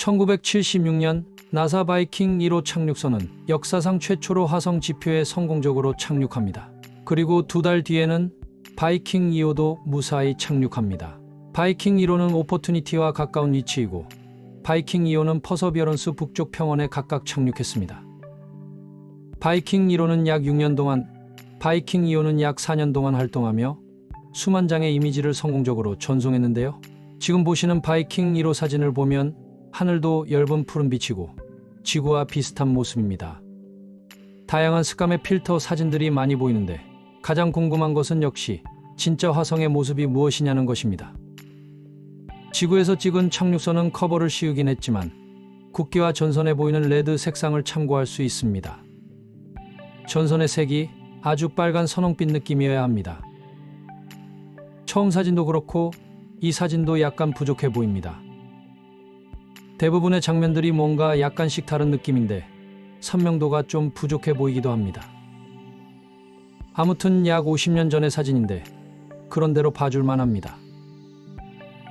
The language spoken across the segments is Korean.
1976년 나사 바이킹 1호 착륙선은 역사상 최초로 화성 지표에 성공적으로 착륙합니다. 그리고 두 달 뒤에는 바이킹 2호도 무사히 착륙합니다. 바이킹 1호는 오퍼투니티와 가까운 위치이고 바이킹 2호는 퍼서비어런스 북쪽 평원에 각각 착륙했습니다. 바이킹 1호는 약 6년 동안, 바이킹 2호는 약 4년 동안 활동하며 수만 장의 이미지를 성공적으로 전송했는데요. 지금 보시는 바이킹 1호 사진을 보면 하늘도 엷은 푸른 빛이고 지구와 비슷한 모습입니다. 다양한 색감의 필터 사진들이 많이 보이는데 가장 궁금한 것은 역시 진짜 화성의 모습이 무엇이냐는 것입니다. 지구에서 찍은 착륙선은 커버를 씌우긴 했지만 국기와 전선에 보이는 레드 색상을 참고할 수 있습니다. 전선의 색이 아주 빨간 선홍빛 느낌이어야 합니다. 처음 사진도 그렇고 이 사진도 약간 부족해 보입니다. 대부분의 장면들이 뭔가 약간씩 다른 느낌인데 선명도가 좀 부족해 보이기도 합니다. 아무튼 약 50년 전의 사진인데 그런대로 봐줄만 합니다.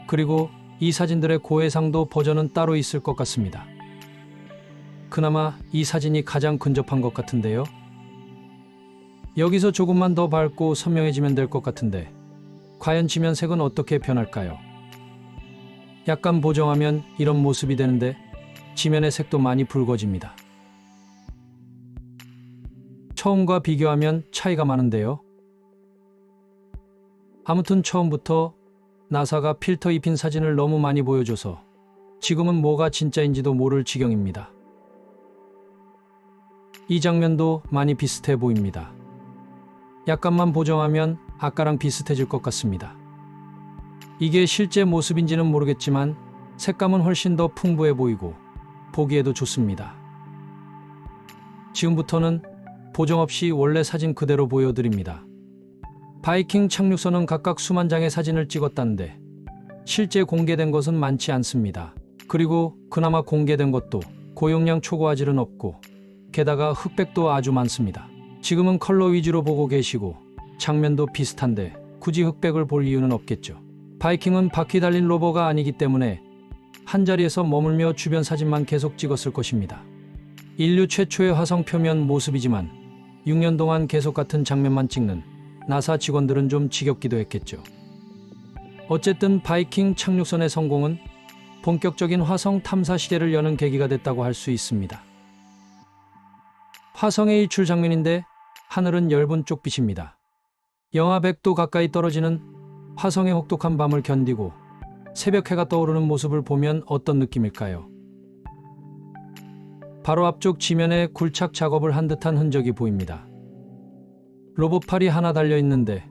그리고 이 사진들의 고해상도 버전은 따로 있을 것 같습니다. 그나마 이 사진이 가장 근접한 것 같은데요. 여기서 조금만 더 밝고 선명해지면 될 것 같은데 과연 지면색은 어떻게 변할까요? 약간 보정하면 이런 모습이 되는데 지면의 색도 많이 붉어집니다. 처음과 비교하면 차이가 많은데요. 아무튼 처음부터 나사가 필터 입힌 사진을 너무 많이 보여줘서 지금은 뭐가 진짜인지도 모를 지경입니다. 이 장면도 많이 비슷해 보입니다. 약간만 보정하면 아까랑 비슷해질 것 같습니다. 이게 실제 모습인지는 모르겠지만 색감은 훨씬 더 풍부해 보이고 보기에도 좋습니다. 지금부터는 보정 없이 원래 사진 그대로 보여드립니다. 바이킹 착륙선은 각각 수만 장의 사진을 찍었다는데 실제 공개된 것은 많지 않습니다. 그리고 그나마 공개된 것도 고용량 초고화질은 없고 게다가 흑백도 아주 많습니다. 지금은 컬러 위주로 보고 계시고 장면도 비슷한데 굳이 흑백을 볼 이유는 없겠죠. 바이킹은 바퀴 달린 로버가 아니기 때문에 한 자리에서 머물며 주변 사진만 계속 찍었을 것입니다. 인류 최초의 화성 표면 모습이지만 6년 동안 계속 같은 장면만 찍는 나사 직원들은 좀 지겹기도 했겠죠. 어쨌든 바이킹 착륙선의 성공은 본격적인 화성 탐사 시대를 여는 계기가 됐다고 할 수 있습니다. 화성의 일출 장면인데 하늘은 엷은 쪽빛입니다. 영하 100도 가까이 떨어지는 화성의 혹독한 밤을 견디고 새벽 해가 떠오르는 모습을 보면 어떤 느낌일까요? 바로 앞쪽 지면에 굴착 작업을 한 듯한 흔적이 보입니다. 로봇팔이 하나 달려 있는데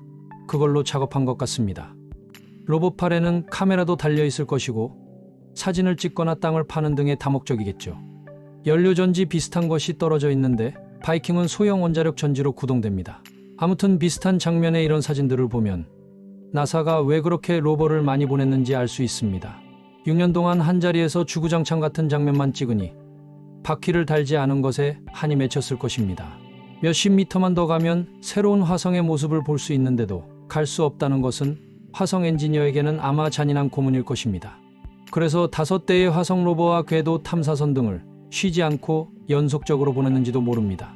그걸로 작업한 것 같습니다. 로봇팔에는 카메라도 달려 있을 것이고 사진을 찍거나 땅을 파는 등의 다목적이겠죠. 연료전지 비슷한 것이 떨어져 있는데 바이킹은 소형 원자력 전지로 구동됩니다. 아무튼 비슷한 장면의 이런 사진들을 보면 나사가 왜 그렇게 로버를 많이 보냈는지 알 수 있습니다. 6년 동안 한 자리에서 주구장창 같은 장면만 찍으니 바퀴를 달지 않은 것에 한이 맺혔을 것입니다. 몇십 미터만 더 가면 새로운 화성의 모습을 볼 수 있는데도 갈 수 없다는 것은 화성 엔지니어에게는 아마 잔인한 고문일 것입니다. 그래서 다섯 대의 화성 로버와 궤도 탐사선 등을 쉬지 않고 연속적으로 보냈는지도 모릅니다.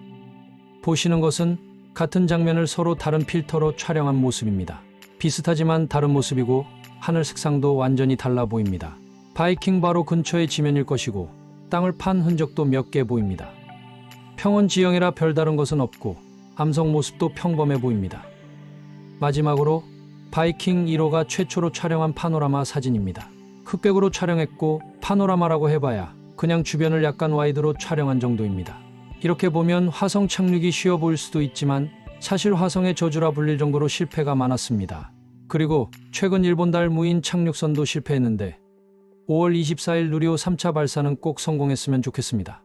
보시는 것은 같은 장면을 서로 다른 필터로 촬영한 모습입니다. 비슷하지만 다른 모습이고 하늘 색상도 완전히 달라 보입니다. 바이킹 바로 근처의 지면일 것이고 땅을 판 흔적도 몇 개 보입니다. 평원 지형이라 별다른 것은 없고 암석 모습도 평범해 보입니다. 마지막으로 바이킹 1호가 최초로 촬영한 파노라마 사진입니다. 흑백으로 촬영했고 파노라마라고 해봐야 그냥 주변을 약간 와이드로 촬영한 정도입니다. 이렇게 보면 화성 착륙이 쉬워 보일 수도 있지만 사실 화성의 저주라 불릴 정도로 실패가 많았습니다. 그리고 최근 일본 달 무인 착륙선도 실패했는데 5월 24일 누리호 3차 발사는 꼭 성공했으면 좋겠습니다.